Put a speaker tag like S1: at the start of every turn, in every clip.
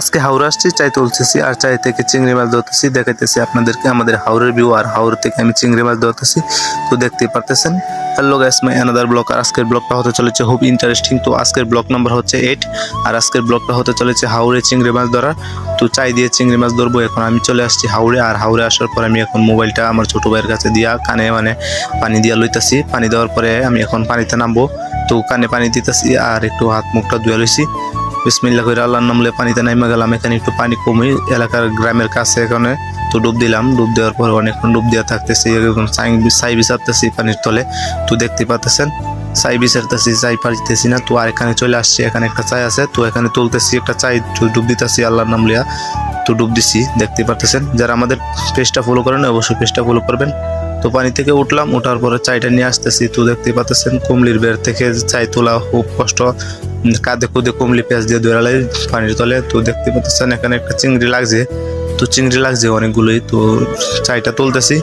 S1: আজকে হাওড়া আসছি, চাই তুলতেছি, আর চাই থেকে চিংড়ি মাছ ধরতেছি, দেখাইতেছি আপনাদেরকে আমাদের হাওড়ের ভিউ আর হাওড় থেকে আমি চিংড়ি মাছ ধরতেছি। তো দেখতেই পারতেছেন। Hello guys my another vlog আর আজকের ব্লগটা হতে চলেছে খুব ইন্টারেস্টিং তো আজকের ব্লক নাম্বার হচ্ছে এইট আর আজকের ব্লগটা হতে চলেছে হাওড়ে চিংড়ি মাছ ধরা তো চাই দিয়ে চিংড়ি মাছ ধরবো, এখন আমি চলে আসছি হাওড়ে আর হাওড়ে আসার পর আমি এখন মোবাইলটা আমার ছোট ভাইয়ের কাছে দিয়া কানে মানে পানি দিয়া লইতাছি। পানি দেওয়ার পরে আমি এখন পানিতে নামবো। তো কানে পানি দিতেছি, আর একটু হাত মুখটা ধুয়ে লইছি। বিসমিল্লা করে আল্লাহর নামলে পানিতে নাইমা গেলাম। এখানে একটু পানি কমই এলাকার গ্রামের কাছে এখানে তো ডুব দিলাম। ডুব দেওয়ার পর অনেকক্ষণ ডুব দেওয়া থাকতেছি। এরকম সাই বিছাতেছি পানির তলে। তো দেখতে পাচ্ছেন চাই বিচারতেছি, চাই পারিতেছি না। তো আর এখানে চলে আসছি। এখানে একটা চাই আছে। তো এখানে তুলতেছি একটা চাই। ডুব দিতেছি আল্লাহর নাম লিয়া। তো ডুব দিছি, দেখতে পারতেছেন। যারা আমাদের পেজটা ফলো করেন অবশ্যই পেজটা ফলো করবেন। তো পানি থেকে উঠলাম ওঠার পরে চাইটা নিয়ে আসতেছি। তো দেখতে পাচ্ছেন কুমলির বের থেকে চাই তোলা খুব কষ্ট। কাঁধে কুদে কুমলি পেঁয়াজ দিয়ে দৌড়ালাই পানির তলে। তো দেখতে পাচ্ছেন এখানে একটা চিংড়ি লাগছে। তো চিংড়ি লাগছে অনেকগুলোই। তো চাইটা তুলতেছি।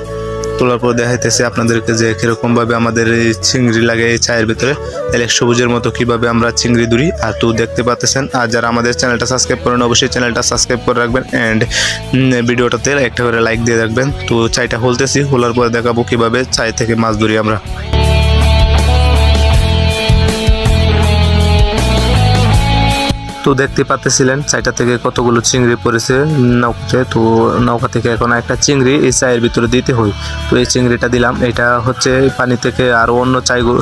S1: তোলার পর দেখাইতেছি আপনাদেরকে যে কীরকম ভাবে আমাদের এই চিংড়ি লাগে এই চায়ের ভিতরে। এলেক সবুজের মতো কীভাবে আমরা চিংড়ি ধরি। আর তো দেখতে পাচ্ছেন, আর যারা আমাদের চ্যানেলটা সাবস্ক্রাইব করেন, অবশ্যই চ্যানেলটা সাবস্ক্রাইব করে রাখবেন। অ্যান্ড ভিডিওটাতে একটা করে লাইক দিয়ে রাখবেন। তো চাইটা হলতেছি। হোলার পর দেখাবো কীভাবে চাই থেকে মাছ ধরি আমরা। তো দেখতে পাচ্ছিলেন চাইটা থেকে কতগুলো চিংড়ি পড়েছে নৌকাতে। তো নৌকা থেকে এখন একটা চিংড়ি এই চায়ের ভিতরে দিতে হয়। তো এই চিংড়িটা দিলাম, এটা হচ্ছে পানি থেকে আরও অন্য চাইগুলো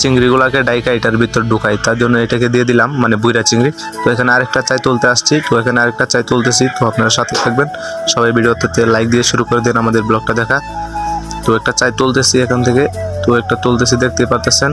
S1: চিংড়িগুলোকে ডাইকা এটার ভিতর ঢুকাই। তার জন্য এটাকে দিয়ে দিলাম মানে বুইরা চিংড়ি। তো এখানে আরেকটা চাই তুলতে আসছি, তো এখানে আরেকটা চাই তুলতেছি, তো আপনারা সাথে থাকবেন। সবাই ভিডিওতে লাইক দিয়ে শুরু করে দেন আমাদের ব্লগটা দেখা। তো একটা চাই তুলতেছি এখান থেকে, তো একটা তুলতেছি, দেখতে পাচ্ছেন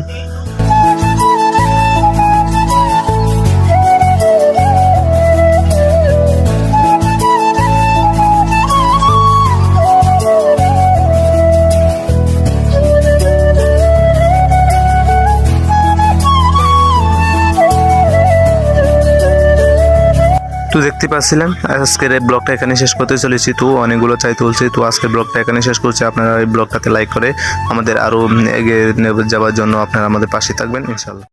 S1: তো দেখতে পাচ্ছিলাম, আজকের এই ব্লগটা এখানে শেষ করতে চলেছি। তো অনেকগুলো চাই তুলছি, তো আজকের ব্লগটা এখানে শেষ করছি। আপনারা এই ব্লগটাতে লাইক করে আমাদের আরও এগিয়ে যাওয়ার জন্য আপনারা আমাদের পাশে থাকবেন ইনশাল্লাহ